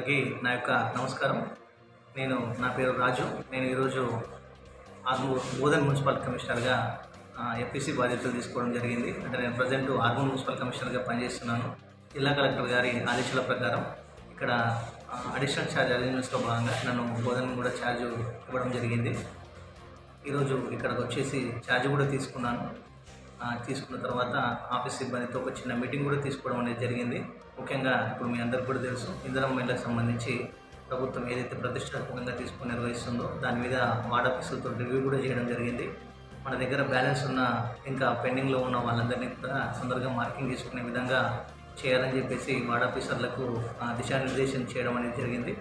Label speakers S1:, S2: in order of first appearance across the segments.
S1: బోధన్ నా యొక్క నమస్కారం. నేను నా పేరు రాజు. నేను ఈరోజు ఆర్మూర్ బోధన్ మున్సిపల్ కమిషనర్గా ఎఫ్పిసి బాధ్యతలు తీసుకోవడం జరిగింది. అంటే నేను ప్రజెంట్ ఆర్మూర్ మున్సిపల్ కమిషనర్గా పనిచేస్తున్నాను. జిల్లా కలెక్టర్ గారి ఆదేశాల ప్రకారం ఇక్కడ అడిషనల్ ఛార్జ్ అరేంజ్మెంట్స్లో భాగంగా నన్ను బోధన్ కూడా ఛార్జ్ ఇవ్వడం జరిగింది. ఈరోజు ఇక్కడికి వచ్చేసి ఛార్జ్ కూడా తీసుకున్నాను. తీసుకున్న తర్వాత ఆఫీస్ సిబ్బందితో ఒక చిన్న మీటింగ్ కూడా తీసుకోవడం అనేది జరిగింది. ముఖ్యంగా ఇప్పుడు మీ అందరికీ కూడా తెలుసు ఇంధనం మేళకు సంబంధించి ప్రభుత్వం ఏదైతే ప్రతిష్టాత్మకంగా తీసుకొని నిర్వహిస్తుందో దాని మీద వార్డ్ ఆఫీసులతో రివ్యూ కూడా చేయడం జరిగింది. మన దగ్గర బ్యాలెన్స్ ఉన్న ఇంకా పెండింగ్లో ఉన్న వాళ్ళందరినీ కూడా తొందరగా మార్కింగ్ చేసుకునే విధంగా చేయాలని చెప్పేసి వార్డ్ ఆఫీసర్లకు దిశానిర్దేశం చేయడం అనేది జరిగింది.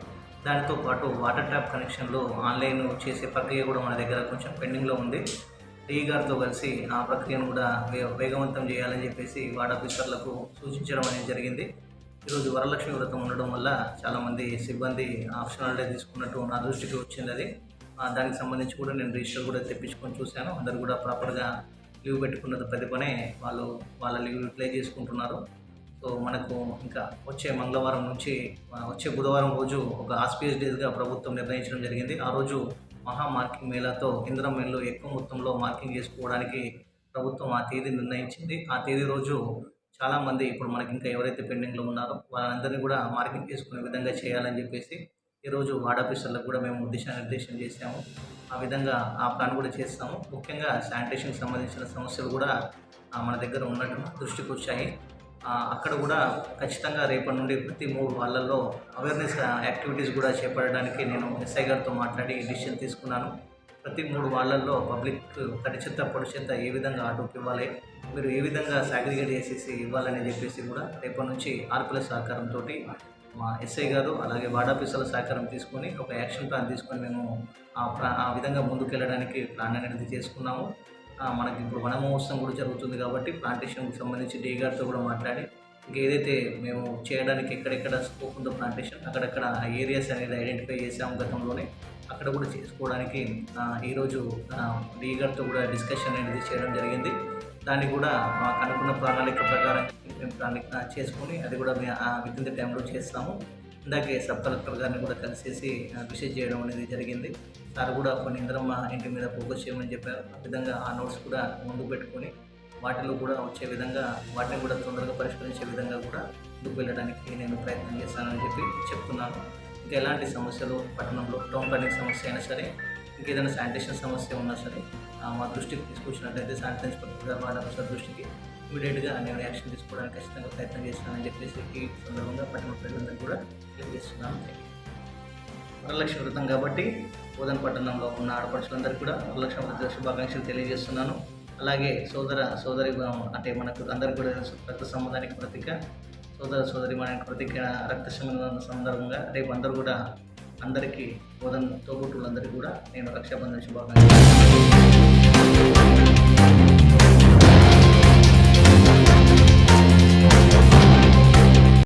S1: దానితో పాటు వాటర్ ట్యాప్ కనెక్షన్లో ఆన్లైన్ చేసే ప్రక్రియ కూడా మన దగ్గర కొంచెం పెండింగ్లో ఉంది. టీ గారితో కలిసి ఆ ప్రక్రియను కూడా వేగవంతం చేయాలని చెప్పేసి వార్డ్ ఆఫీసర్లకు సూచించడం అనేది జరిగింది. ఈరోజు వరలక్ష్మి వ్రతం ఉండడం వల్ల చాలామంది సిబ్బంది ఆప్షనల్ డే తీసుకున్నట్టు నా దృష్టికి వచ్చింది అది. దానికి సంబంధించి కూడా నేను రిజిస్టర్ కూడా తెప్పించుకొని చూశాను. అందరు కూడా ప్రాపర్గా లీవ్ పెట్టుకున్నది ప్రతిపనే వాళ్ళు వాళ్ళ లీవ్ యూటిలైజ్ చేసుకుంటున్నారు. సో మనకు ఇంకా వచ్చే మంగళవారం నుంచి వచ్చే బుధవారం రోజు ఒక ఆస్పియస్ డేస్గా ప్రభుత్వం నిర్ణయించడం జరిగింది. ఆ రోజు మహా మార్కింగ్ మేళాతో ఇంద్రం మేళలో ఎక్కువ మొత్తంలో మార్కింగ్ చేసుకోవడానికి ప్రభుత్వం ఆ తేదీ నిర్ణయించింది. ఆ తేదీ రోజు చాలామంది ఇప్పుడు మనకి ఇంకా ఎవరైతే పెండింగ్లో ఉన్నారో వాళ్ళందరినీ కూడా మార్కింగ్ చేసుకునే విధంగా చేయాలని చెప్పేసి ఈరోజు వార్డ్ ఆఫీసర్లకు కూడా మేము దిశానిర్దేశం చేశాము. ఆ విధంగా ఆ ప్లాన్ కూడా చేస్తాము. ముఖ్యంగా శానిటేషన్కి సంబంధించిన సమస్యలు కూడా మన దగ్గర ఉన్నట్టు దృష్టికి వచ్చాయి అక్కడ కూడా ఖచ్చితంగా రేపటి నుండి ప్రతి మూడు వాళ్ళల్లో అవేర్నెస్ యాక్టివిటీస్ కూడా చేపట్టడానికి నేను ఎస్ఐ గారితో మాట్లాడి డిసిషన్ తీసుకున్నాను. ప్రతి మూడు వాళ్ళల్లో పబ్లిక్ తడి చెత్త పొడి చెత్త ఏ విధంగా ఆటోకి ఇవ్వాలి మీరు ఏ విధంగా సాగ్రిగేట్ చేసేసి ఇవ్వాలని చెప్పేసి కూడా రేపటి నుంచి ఆర్పిల సహకారంతో మా ఎస్ఐ గారు అలాగే వార్డ్ ఆఫీసర్ల సహకారం తీసుకొని ఒక యాక్షన్ ప్లాన్ తీసుకొని మేము ఆ ప్లా ఆ విధంగా ముందుకెళ్ళడానికి ప్లాన్ అనేది చేసుకున్నాము. మనకి ఇప్పుడు వన మహోత్సవం కూడా జరుగుతుంది కాబట్టి ప్లాంటేషన్కి సంబంధించి డీ గారితో కూడా మాట్లాడి ఇంకా ఏదైతే మేము చేయడానికి ఎక్కడెక్కడ స్కోప్ ఉందో ప్లాంటేషన్ అక్కడక్కడ ఏరియాస్ అనేది ఐడెంటిఫై చేసాము గతంలోనే అక్కడ కూడా చేసుకోవడానికి ఈరోజు డీ గారితో కూడా డిస్కషన్ అనేది చేయడం జరిగింది. దాన్ని కూడా మాకు అనుకున్న ప్రణాళిక ప్రకారం మేము ప్రణాళిక చేసుకొని అది కూడా విత్ ఇన్ ద టైంలో చేస్తాము. ఇందాకే సబ్ కలెక్టర్ గారిని కూడా కలిసేసి విజిట్ చేయడం అనేది జరిగింది. సార్ కూడా కొన్ని ఇంద్రమ్మ ఇంటి మీద ఫోకస్ చేయమని చెప్పారు. ఆ విధంగా ఆ నోట్స్ కూడా ముందు పెట్టుకొని వాటిలో కూడా వచ్చే విధంగా వాటిని కూడా తొందరగా పరిష్కరించే విధంగా కూడా ముందుకు వెళ్ళడానికి నేను ప్రయత్నం చేస్తానని చెప్పి చెప్తున్నాను. ఇంకా ఎలాంటి సమస్యలు పట్టణంలో టౌన్ ప్లానింగ్ సమస్య అయినా సరే ఇంకేదైనా శానిటేషన్ సమస్య ఉన్నా సరే మా దృష్టికి తీసుకొచ్చినట్లయితే శానిటైజ్ పట్టుగా వాళ్ళ దృష్టికి ఇమీడియట్గా నేను యాక్షన్ తీసుకోవడానికి ఖచ్చితంగా ప్రయత్నం చేస్తానని చెప్పేసి ఈ సందర్భంగా పట్టణ ప్రజలందరూ కూడా తెలియజేస్తున్నాను. వరలక్ష్మి వ్రతం కాబట్టి బోధన పట్టణంలో ఉన్న ఆడపడుచులందరికీ కూడా వరలక్ష్మి వ్రత శుభాకాంక్షలు తెలియజేస్తున్నాను. అలాగే సోదర సోదరి అంటే మనకు అందరికీ కూడా రక్త సంబంధానికి ప్రతీక సోదర సోదరి మనకి ప్రతీక రక్త సంబంధం సందర్భంగా రేపు అందరూ కూడా అందరికీ బోధన తోబుట్టులందరికీ కూడా నేను రక్షాబంధన శుభాకాంక్షలు